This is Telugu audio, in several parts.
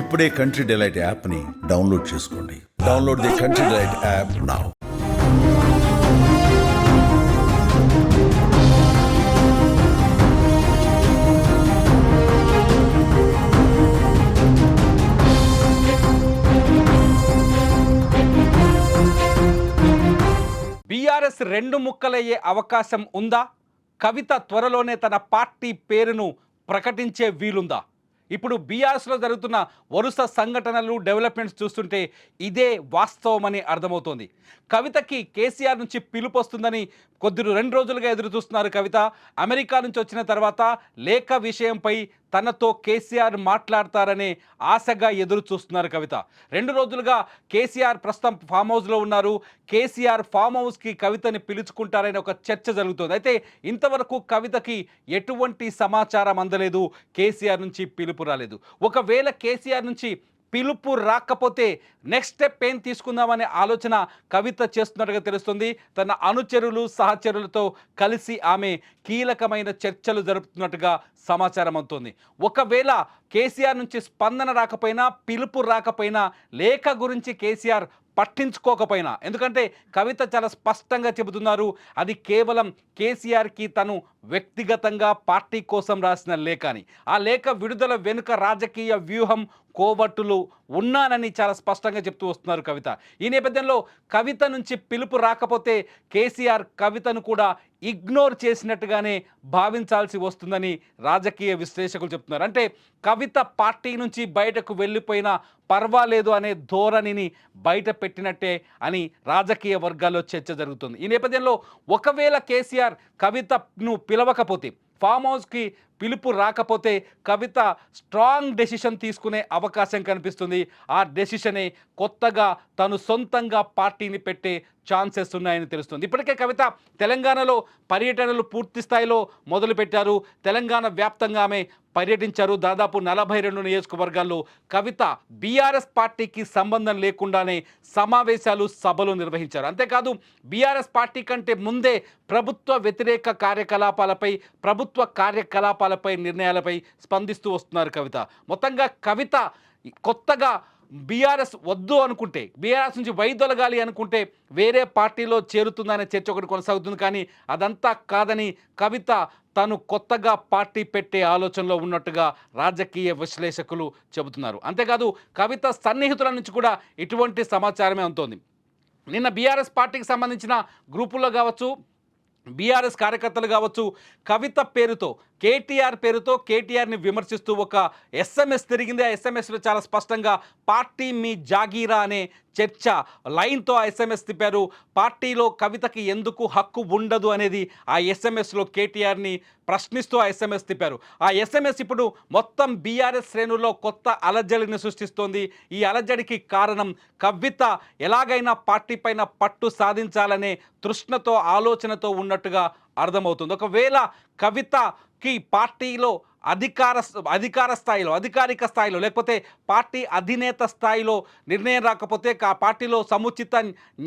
ఇప్పుడే కంట్రీ డిలైట్ యాప్ని డౌన్లోడ్ చేసుకోండి. Download the Country Delight app now BRS రెండు ముక్కలయ్యే అవకాశం ఉందా? కవిత త్వరలోనే తన పార్టీ పేరును ప్రకటించే వీలుందా? ఇప్పుడు బీఆర్ఎస్లో జరుగుతున్న వరుస సంఘటనలు డెవలప్మెంట్స్ చూస్తుంటే ఇదే వాస్తవమని అర్థమవుతోంది. కవితకి కేసీఆర్ నుంచి పిలుపు వస్తుందని కొద్ది రెండు రోజులుగా ఎదురు చూస్తున్నారు కవిత. అమెరికా నుంచి వచ్చిన తర్వాత లేఖ విషయంపై తనతో కేసీఆర్ మాట్లాడతారనే ఆశగా ఎదురు చూస్తున్నారు కవిత. రెండు రోజులుగా కేసీఆర్ ప్రస్తుతం ఫామ్ హౌస్లో ఉన్నారు. కేసీఆర్ ఫామ్ హౌస్కి కవితని పిలుచుకుంటారనే ఒక చర్చ జరుగుతుంది. అయితే ఇంతవరకు కవితకి ఎటువంటి సమాచారం అందలేదు. కేసీఆర్ నుంచి పిలుపు రాలేదు. ఒకవేళ కేసీఆర్ నుంచి పిలుపు రాకపోతే నెక్స్ట్ స్టెప్ ఏం తీసుకుందామనే ఆలోచన కవిత చేస్తున్నట్టుగా తెలుస్తుంది. తన అనుచరులు సహచరులతో కలిసి ఆమె కీలకమైన చర్చలు జరుపుతున్నట్టుగా సమాచారం అవుతుంది. ఒకవేళ కేసీఆర్ నుంచి స్పందన రాకపోయినా పిలుపు రాకపోయినా లేఖ గురించి కేసీఆర్ పట్టించుకోకపోయినా ఎందుకంటే కవిత చాలా స్పష్టంగా చెబుతున్నారు అది కేవలం కేసీఆర్కి తను వ్యక్తిగతంగా పార్టీ కోసం రాసిన లేఖ అని ఆ లేఖ విడుదల వెనుక రాజకీయ వ్యూహం కోబట్టులు ఉన్నానని చాలా స్పష్టంగా చెప్తూ వస్తున్నారు కవిత. ఈ నేపథ్యంలో కవిత నుంచి పిలుపు రాకపోతే కేసీఆర్ కవితను కూడా ఇగ్నోర్ చేసినట్టుగానే భావించాల్సి వస్తుందని రాజకీయ విశ్లేషకులు చెప్తున్నారు. అంటే కవిత పార్టీ నుంచి బయటకు వెళ్ళిపోయినా పర్వాలేదు అనే ధోరణిని బయట పెట్టినట్టే అని రాజకీయ వర్గాల్లో చర్చ జరుగుతుంది. ఈ నేపథ్యంలో ఒకవేళ కేసీఆర్ కవితను పిలవకపోతే ఫామ్ హౌస్కి పిలుపు రాకపోతే కవిత స్ట్రాంగ్ డెసిషన్ తీసుకునే అవకాశం కనిపిస్తుంది. ఆ డెసిషనే కొత్తగా తను సొంతంగా పార్టీని పెట్టే ఛాన్సెస్ ఉన్నాయని తెలుస్తుంది. ఇప్పటికే కవిత తెలంగాణలో పర్యటనలు పూర్తి స్థాయిలో మొదలుపెట్టారు. తెలంగాణ వ్యాప్తంగా ఆమె పర్యటించారు. దాదాపు నలభై రెండు నియోజకవర్గాల్లో కవిత బీఆర్ఎస్ పార్టీకి సంబంధం లేకుండానే సమావేశాలు సభలు నిర్వహించారు. అంతేకాదు బీఆర్ఎస్ పార్టీ కంటే ముందే ప్రభుత్వ వ్యతిరేక కార్యకలాపాలపై ప్రభుత్వ కార్యకలాపాలపై నిర్ణయాలపై స్పందిస్తూ వస్తున్నారు కవిత. మొత్తంగా కవిత కొత్తగా బీఆర్ఎస్ వద్దు అనుకుంటే బీఆర్ఎస్ నుంచి వైదొలగాలి అనుకుంటే వేరే పార్టీలో చేరుతుందనే చర్చ ఒకటి కొనసాగుతుంది. కానీ అదంతా కాదని కవిత తను కొత్తగా పార్టీ పెట్టే ఆలోచనలో ఉన్నట్టుగా రాజకీయ విశ్లేషకులు చెబుతున్నారు. అంతేకాదు కవిత సన్నిహితుల నుంచి కూడా ఇటువంటి సమాచారమే ఉంటుంది నిన్న బీఆర్ఎస్ పార్టీకి సంబంధించిన గ్రూపుల్లో కావచ్చు బీఆర్ఎస్ కార్యకర్తలు కావచ్చు కవిత పేరుతో కేటీఆర్ పేరుతో కేటీఆర్ని విమర్శిస్తూ ఒక ఎస్ఎంఎస్ తిరిగింది. ఆ ఎస్ఎంఎస్లో చాలా స్పష్టంగా పార్టీ మీ జాగీరా అనే చర్చ లైన్తో ఆ ఎస్ఎంఎస్ తిప్పారు. పార్టీలో కవితకి ఎందుకు హక్కు ఉండదు అనేది ఆ ఎస్ఎంఎస్లో కేటీఆర్ని ప్రశ్నిస్తూ ఆ ఎస్ఎంఎస్ తిప్పారు. ఆ ఎస్ఎంఎస్ ఇప్పుడు మొత్తం బీఆర్ఎస్ శ్రేణుల్లో కొత్త అలజడిని సృష్టిస్తోంది. ఈ అలజడికి కారణం కవిత ఎలాగైనా పార్టీ పైన పట్టు సాధించాలనే తృష్ణతో ఆలోచనతో ఉన్నట్టుగా అర్థమవుతుంది. ఒకవేళ కవితకి పార్టీలో అధికార అధికార స్థాయిలో అధికారిక స్థాయిలో లేకపోతే పార్టీ అధినేత స్థాయిలో నిర్ణయం రాకపోతే ఆ పార్టీలో సముచిత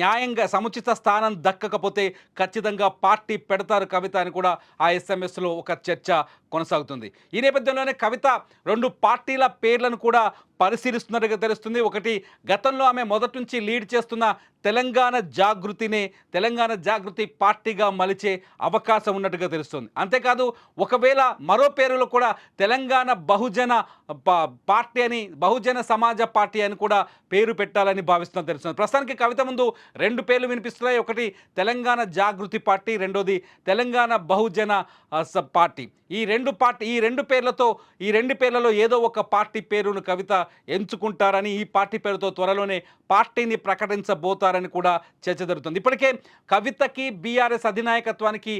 న్యాయంగా సముచిత స్థానం దక్కకపోతే ఖచ్చితంగా పార్టీ పెడతారు కవిత అని కూడా ఆ ఎస్ఎంఎస్లో ఒక చర్చ కొనసాగుతుంది. ఈ నేపథ్యంలోనే కవిత రెండు పార్టీల పేర్లను కూడా పరిశీలిస్తున్నట్టుగా తెలుస్తుంది. ఒకటి గతంలో ఆమె మొదటి నుంచి లీడ్ చేస్తున్న తెలంగాణ జాగృతినే తెలంగాణ జాగృతి పార్టీగా మలిచే అవకాశం ఉన్నట్టుగా తెలుస్తుంది. అంతేకాదు ఒకవేళ మరో పేరులో కూడా తెలంగాణ బహుజన పార్టీ అని బహుజన సమాజ పార్టీ అని కూడా పేరు పెట్టాలని భావిస్తున్న తెలుస్తుంది. ప్రస్తుతానికి కవిత ముందు రెండు పేర్లు వినిపిస్తున్నాయి. ఒకటి తెలంగాణ జాగృతి పార్టీ. రెండోది తెలంగాణ బహుజన పార్టీ. ఈ రెండు పార్టీ ఈ రెండు పేర్లతో ఈ రెండు పేర్లలో ఏదో ఒక పార్టీ పేరును కవిత ఎంచుకుంటారని ఈ పార్టీ పేరుతో త్వరలోనే పార్టీని ప్రకటించబోతారని కూడా చర్చ జరుగుతుంది. ఇప్పటికే కవితకి బీఆర్ఎస్ అధినాయకత్వానికి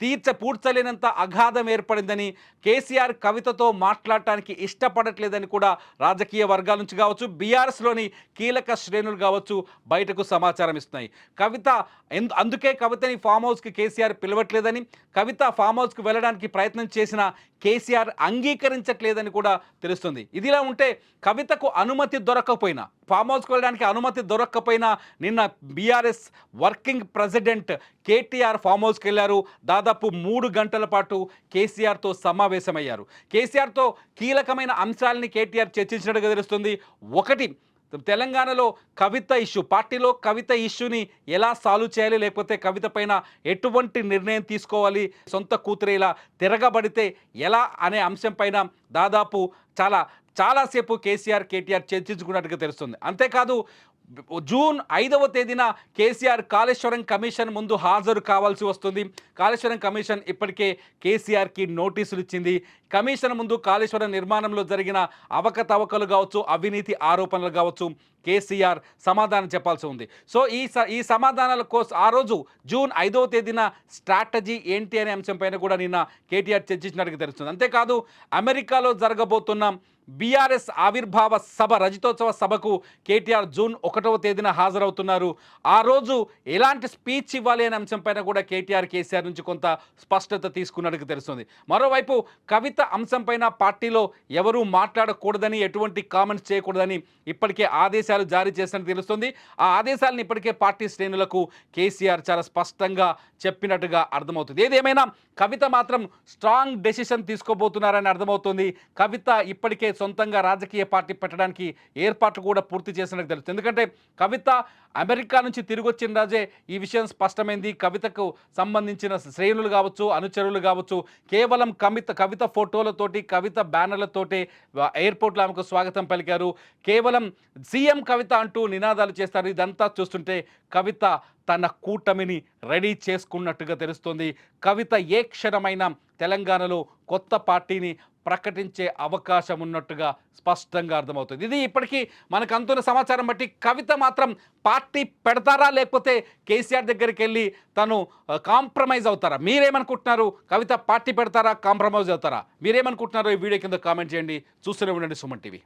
తీర్చ పూడ్చలేనంత అగాధం ఏర్పడిందని కేసీఆర్ కవితతో మాట్లాడటానికి ఇష్టపడట్లేదని కూడా రాజకీయ వర్గాల నుంచి కావచ్చు బీఆర్ఎస్లోని కీలక శ్రేణులు కావచ్చు బయటకు సమాచారం ఇస్తున్నాయి. కవిత ఎందు అందుకే కవితని ఫామ్ హౌస్కి కేసీఆర్ పిలవట్లేదని కవిత ఫామ్ హౌస్కి వెళ్ళడానికి ప్రయత్నం చేసిన కేసీఆర్ అంగీకరించట్లేదని కూడా తెలుస్తుంది. ఇదిలా ఉంటే కవితకు అనుమతి దొరకకపోయినా ఫామ్ హౌస్కి వెళ్ళడానికి అనుమతి దొరకకపోయినా నిన్న BRS working president KTR farm హౌస్కి వెళ్ళారు. దాదాపు దాదాపు మూడు గంటల పాటు కేసీఆర్తో సమావేశమయ్యారు. కేసీఆర్తో కీలకమైన అంశాలని కేటీఆర్ చర్చించినట్టుగా తెలుస్తుంది. ఒకటి తెలంగాణలో కవిత ఇష్యూ పార్టీలో కవిత ఇష్యూని ఎలా సాల్వ్ చేయాలి లేకపోతే కవిత పైన ఎటువంటి నిర్ణయం తీసుకోవాలి సొంత కూతురు ఇలా తిరగబడితే ఎలా అనే అంశం పైన దాదాపు చాలా చాలాసేపు కేసీఆర్ కేటీఆర్ చర్చించుకున్నట్టుగా తెలుస్తుంది. అంతేకాదు జూన్ ఐదవ తేదీన కేసీఆర్ కాళేశ్వరం కమిషన్ ముందు హాజరు కావాల్సి వస్తుంది. కాళేశ్వరం కమిషన్ ఇప్పటికే కేసీఆర్కి నోటీసులు ఇచ్చింది. కమిషన్ ముందు కాళేశ్వరం నిర్మాణంలో జరిగిన అవకతవకలు కావచ్చు అవినీతి ఆరోపణలు కావచ్చు కేసీఆర్ సమాధానం చెప్పాల్సి ఉంది. సో ఈ స ఈ సమాధానాల కోసం ఆ రోజు జూన్ ఐదవ తేదీన స్ట్రాటజీ ఏంటి అనే అంశంపైన కూడా నిన్న కేటీఆర్ చర్చించినట్టుగా తెలుస్తుంది. అంతేకాదు అమెరికాలో జరగబోతున్న బీఆర్ఎస్ ఆవిర్భావ సభ రజతోత్సవ సభకు కేటీఆర్ జూన్ ఒకటవ తేదీన హాజరవుతున్నారు. ఆ రోజు ఎలాంటి స్పీచ్ ఇవ్వాలి అనే అంశంపైన కూడా కేటీఆర్ కేసీఆర్ నుంచి కొంత స్పష్టత తీసుకున్నట్టుగా తెలుస్తుంది. మరోవైపు కవిత అంశంపైన పార్టీలో ఎవరూ మాట్లాడకూడదని ఎటువంటి కామెంట్స్ చేయకూడదని ఇప్పటికే ఆదేశాలు జారీ చేసినట్టు తెలుస్తుంది. ఆ ఆదేశాలను ఇప్పటికే పార్టీ శ్రేణులకు కేసీఆర్ చాలా స్పష్టంగా చెప్పినట్టుగా అర్థమవుతుంది. ఏదేమైనా కవిత మాత్రం స్ట్రాంగ్ డెసిషన్ తీసుకోబోతున్నారని అర్థమవుతుంది. కవిత ఇప్పటికే సొంతంగా రాజకీయ పార్టీ పెట్టడానికి ఏర్పాట్లు కూడా పూర్తి చేసినట్టు తెలుస్తుంది. ఎందుకంటే కవిత అమెరికా నుంచి తిరిగి వచ్చిన రాజే ఈ విషయం స్పష్టమైంది. కవితకు సంబంధించిన శ్రేణులు కావచ్చు అనుచరులు కావచ్చు కేవలం కవిత కవిత ఫోటోలతోటి కవిత బ్యానర్లతోటి ఎయిర్పోర్ట్లో ఆమెకు స్వాగతం పలికారు. కేవలం సీఎం కవిత అంటూ నినాదాలు చేస్తారు. ఇదంతా చూస్తుంటే కవిత తన కూటమిని రెడీ చేసుకున్నట్టుగా తెలుస్తుంది. కవిత ఏ క్షణమైన తెలంగాణలో కొత్త పార్టీని ప్రకటించే అవకాశం ఉన్నట్టుగా స్పష్టంగా అర్థమవుతుంది. ఇది ఇప్పటికీ మనకు అందుతున్న సమాచారం బట్టి కవిత మాత్రం పార్టీ పెడతారా లేకపోతే కేసీఆర్ దగ్గరికి వెళ్ళి తను కాంప్రమైజ్ అవుతారా? మీరేమనుకుంటున్నారు? కవిత పార్టీ పెడతారా? కాంప్రమైజ్ అవుతారా? మీరేమనుకుంటున్నారో ఈ వీడియో కింద కామెంట్ చేయండి. చూస్తూనే ఉండండి సుమన్ టీవీ.